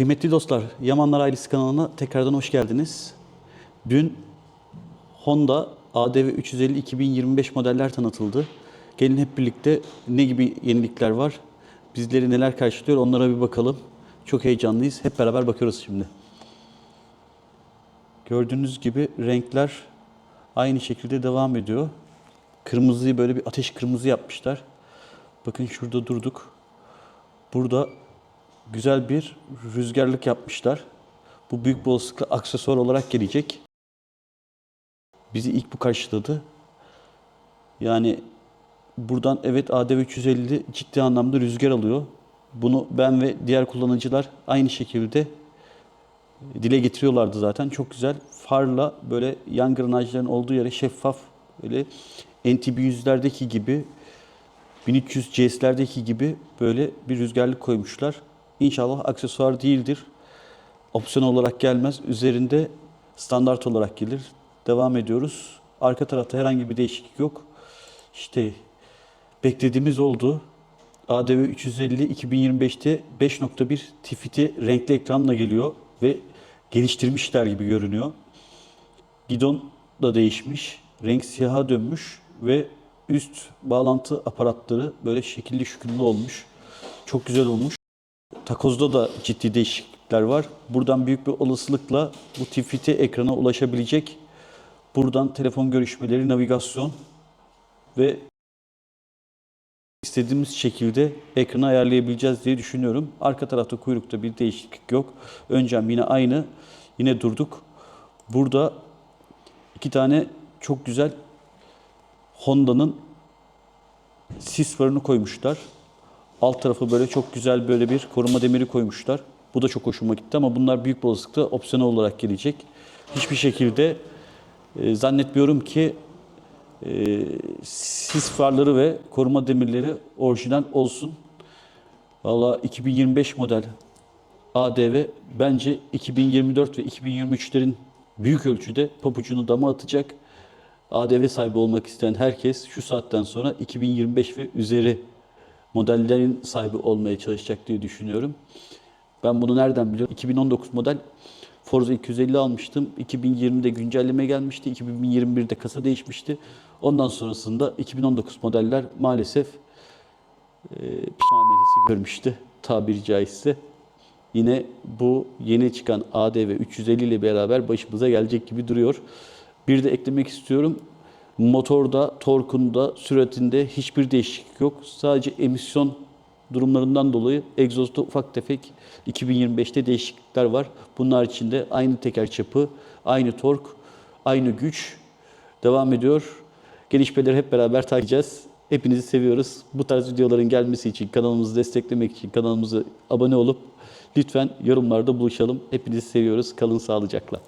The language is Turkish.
Kıymetli dostlar, Yamanlar Ailesi kanalına tekrardan hoş geldiniz. Dün Honda ADV 350 2025 modeller tanıtıldı. Gelin hep birlikte ne gibi yenilikler var, bizleri neler karşılıyor onlara bir bakalım. Çok heyecanlıyız. Hep beraber bakıyoruz şimdi. Gördüğünüz gibi renkler aynı şekilde devam ediyor. Kırmızıyı böyle bir ateş kırmızı yapmışlar. Bakın şurada durduk. Burada güzel bir rüzgarlık yapmışlar. Bu büyük bir olasılıkla aksesuar olarak gelecek. Bizi ilk bu karşıladı. Yani buradan evet ADV 350 ciddi anlamda rüzgar alıyor. Bunu ben ve diğer kullanıcılar aynı şekilde dile getiriyorlardı zaten. Çok güzel farla böyle yan granajların olduğu yere şeffaf böyle NTB yüzlerdeki gibi 1300 CS'lerdeki gibi böyle bir rüzgarlık koymuşlar. İnşallah aksesuar değildir. Opsiyon olarak gelmez. Üzerinde standart olarak gelir. Devam ediyoruz. Arka tarafta herhangi bir değişiklik yok. İşte beklediğimiz oldu. ADV 350 2025'te 5.1 tifiti renkli ekranla geliyor ve geliştirmişler gibi görünüyor. Gidon da değişmiş. Renk siyaha dönmüş ve üst bağlantı aparatları böyle şekilli şükürlü olmuş. Çok güzel olmuş. Takozda da ciddi değişiklikler var. Buradan büyük bir olasılıkla bu tifiti ekrana ulaşabilecek. Buradan telefon görüşmeleri, navigasyon ve istediğimiz şekilde ekranı ayarlayabileceğiz diye düşünüyorum. Arka tarafta kuyrukta bir değişiklik yok. Ön cam yine aynı. Yine durduk. Burada iki tane çok güzel Honda'nın sis farını koymuşlar. Alt tarafı böyle çok güzel böyle bir koruma demiri koymuşlar. Bu da çok hoşuma gitti ama bunlar büyük bir olasılıkla opsiyonel olarak gelecek. Hiçbir şekilde e, zannetmiyorum ki e, sis farları ve koruma demirleri orijinal olsun. Valla 2025 model ADV bence 2024 ve 2023'lerin büyük ölçüde papucunu dama atacak. ADV sahibi olmak isteyen herkes şu saatten sonra 2025 ve üzeri modellerin sahibi olmaya çalışacak diye düşünüyorum. Ben bunu nereden biliyorum? 2019 model Forza 250 almıştım. 2020'de güncelleme gelmişti. 2021'de kasa değişmişti. Ondan sonrasında 2019 modeller maalesef e, muamelesi görmüştü tabiri caizse. Yine bu yeni çıkan ADV 350 ile beraber başımıza gelecek gibi duruyor. Bir de eklemek istiyorum. Motorda, torkunda, süratinde hiçbir değişiklik yok. Sadece emisyon durumlarından dolayı egzozda ufak tefek 2025'te değişiklikler var. Bunlar içinde aynı teker çapı, aynı tork, aynı güç devam ediyor. Gelişmeleri hep beraber takip edeceğiz. Hepinizi seviyoruz. Bu tarz videoların gelmesi için, kanalımızı desteklemek için kanalımıza abone olup lütfen yorumlarda buluşalım. Hepinizi seviyoruz. Kalın sağlıcakla.